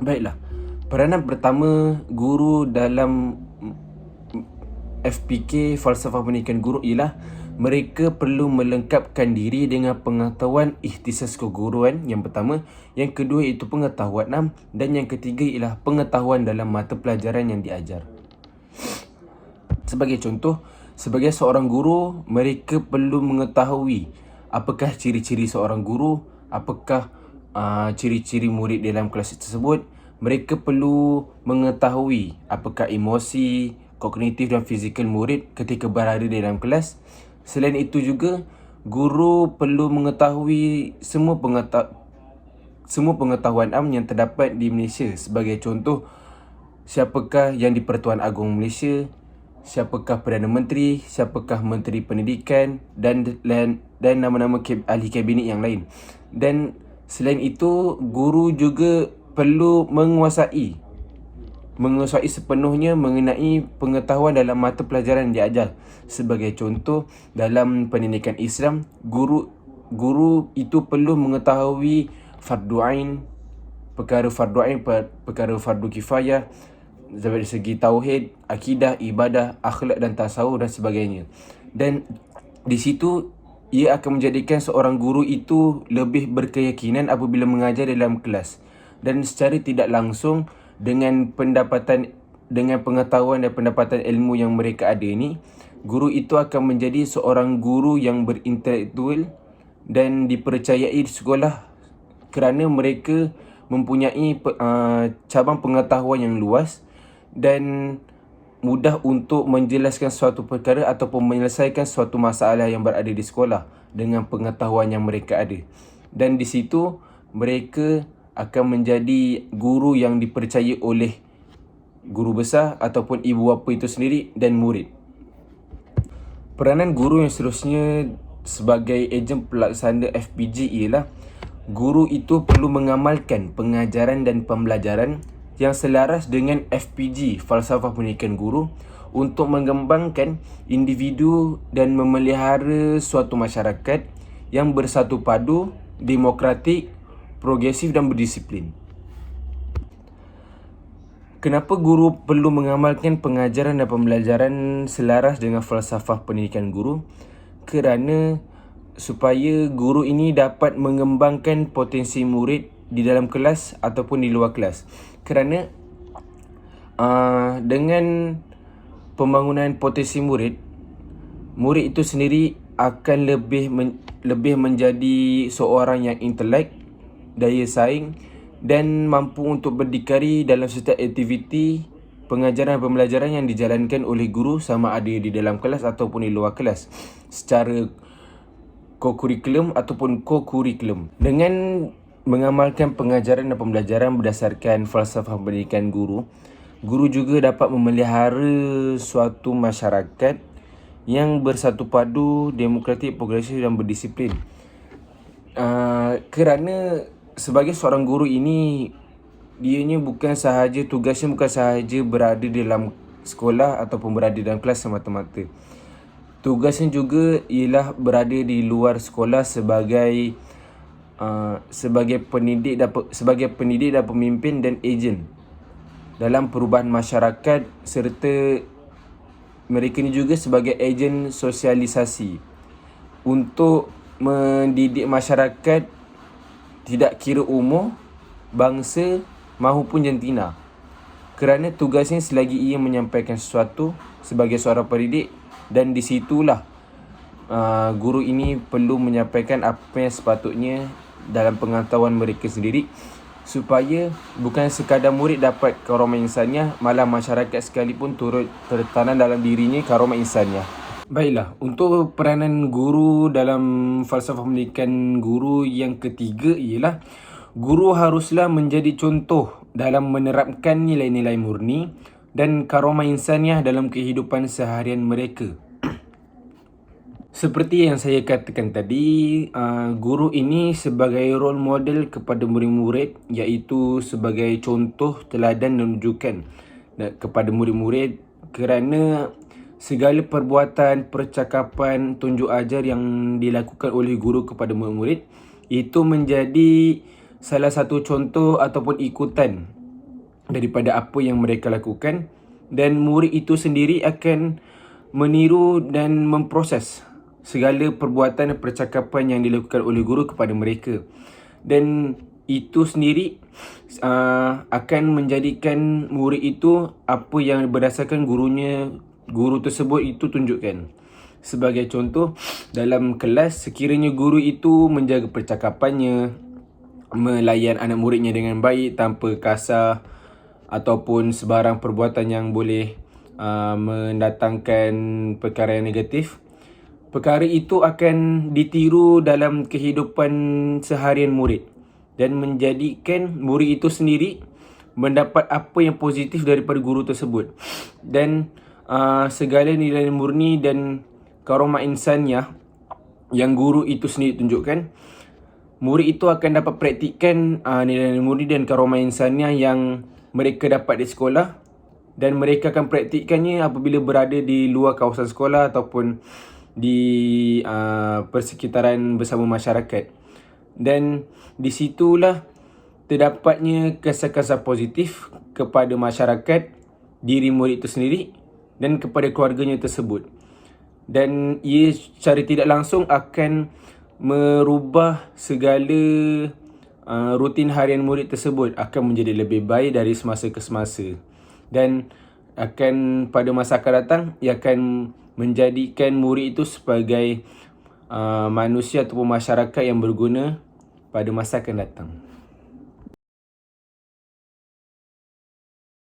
Baiklah. Peranan pertama guru dalam FPK Falsafah Pendidikan Guru ialah mereka perlu melengkapkan diri dengan pengetahuan ikhtisas keguruan yang pertama, yang kedua itu pengetahuan enam dan yang ketiga ialah pengetahuan dalam mata pelajaran yang diajar. Sebagai contoh, sebagai seorang guru, mereka perlu mengetahui apakah ciri-ciri seorang guru, apakah uh, ciri-ciri murid dalam kelas tersebut. Mereka perlu mengetahui apakah emosi, kognitif dan fizikal murid ketika berada dalam kelas Selain itu juga guru perlu mengetahui semua pengeta semua pengetahuan am yang terdapat di Malaysia sebagai contoh siapakah yang di Pertuan Agong Malaysia, siapakah Perdana Menteri, siapakah Menteri Pendidikan dan dan, dan nama-nama ahli kabinet yang lain. Dan selain itu guru juga perlu menguasai menguasai sepenuhnya mengenai pengetahuan dalam mata pelajaran yang diajar. Sebagai contoh, dalam pendidikan Islam, guru guru itu perlu mengetahui fardu ain, perkara fardu ain, perkara fardu kifayah dari segi tauhid, akidah, ibadah, akhlak dan tasawuf dan sebagainya. Dan di situ ia akan menjadikan seorang guru itu lebih berkeyakinan apabila mengajar dalam kelas dan secara tidak langsung dengan pendapatan dengan pengetahuan dan pendapatan ilmu yang mereka ada ini guru itu akan menjadi seorang guru yang berintelektual dan dipercayai di sekolah kerana mereka mempunyai uh, cabang pengetahuan yang luas dan mudah untuk menjelaskan suatu perkara ataupun menyelesaikan suatu masalah yang berada di sekolah dengan pengetahuan yang mereka ada dan di situ mereka akan menjadi guru yang dipercayai oleh guru besar ataupun ibu bapa itu sendiri dan murid. Peranan guru yang seterusnya sebagai ejen pelaksana FPG ialah guru itu perlu mengamalkan pengajaran dan pembelajaran yang selaras dengan FPG Falsafah Pendidikan Guru untuk mengembangkan individu dan memelihara suatu masyarakat yang bersatu padu, demokratik progresif dan berdisiplin. Kenapa guru perlu mengamalkan pengajaran dan pembelajaran selaras dengan falsafah pendidikan guru? Kerana supaya guru ini dapat mengembangkan potensi murid di dalam kelas ataupun di luar kelas. Kerana uh, dengan pembangunan potensi murid, murid itu sendiri akan lebih men- lebih menjadi seorang yang intelek daya saing dan mampu untuk berdikari dalam setiap aktiviti pengajaran dan pembelajaran yang dijalankan oleh guru sama ada di dalam kelas ataupun di luar kelas secara co-curriculum ataupun co-curriculum. Dengan mengamalkan pengajaran dan pembelajaran berdasarkan falsafah pendidikan guru, guru juga dapat memelihara suatu masyarakat yang bersatu padu, demokratik, progresif dan berdisiplin. Uh, kerana sebagai seorang guru ini dia ni bukan sahaja tugasnya bukan sahaja berada dalam sekolah ataupun berada dalam kelas semata-mata. Tugasnya juga ialah berada di luar sekolah sebagai uh, sebagai pendidik dan sebagai pendidik dan pemimpin dan ejen dalam perubahan masyarakat serta mereka ni juga sebagai ejen sosialisasi untuk mendidik masyarakat tidak kira umur, bangsa maupun jantina. Kerana tugasnya selagi ia menyampaikan sesuatu sebagai seorang pendidik dan di situlah uh, guru ini perlu menyampaikan apa yang sepatutnya dalam pengetahuan mereka sendiri supaya bukan sekadar murid dapat karomah insannya malah masyarakat sekalipun turut tertanam dalam dirinya karomah insannya. Baiklah, untuk peranan guru dalam falsafah pendidikan guru yang ketiga ialah guru haruslah menjadi contoh dalam menerapkan nilai-nilai murni dan karomah insaniah dalam kehidupan seharian mereka. Seperti yang saya katakan tadi, uh, guru ini sebagai role model kepada murid-murid iaitu sebagai contoh teladan dan rujukan kepada murid-murid kerana segala perbuatan, percakapan, tunjuk ajar yang dilakukan oleh guru kepada murid-murid itu menjadi salah satu contoh ataupun ikutan daripada apa yang mereka lakukan. Dan murid itu sendiri akan meniru dan memproses segala perbuatan dan percakapan yang dilakukan oleh guru kepada mereka. Dan itu sendiri uh, akan menjadikan murid itu apa yang berdasarkan gurunya guru tersebut itu tunjukkan. Sebagai contoh dalam kelas sekiranya guru itu menjaga percakapannya melayan anak muridnya dengan baik tanpa kasar ataupun sebarang perbuatan yang boleh uh, mendatangkan perkara yang negatif perkara itu akan ditiru dalam kehidupan seharian murid. Dan menjadikan murid itu sendiri mendapat apa yang positif daripada guru tersebut. Dan uh, segala nilai murni dan karomah insannya yang guru itu sendiri tunjukkan murid itu akan dapat praktikkan uh, nilai murni dan karomah insannya yang mereka dapat di sekolah. Dan mereka akan praktikkannya apabila berada di luar kawasan sekolah ataupun di uh, persekitaran bersama masyarakat. Dan di situlah terdapatnya kesan-kesan positif kepada masyarakat diri murid itu sendiri dan kepada keluarganya tersebut. Dan ia secara tidak langsung akan merubah segala uh, rutin harian murid tersebut akan menjadi lebih baik dari semasa ke semasa. Dan akan pada masa akan datang ia akan menjadikan murid itu sebagai uh, manusia ataupun masyarakat yang berguna pada masa akan datang.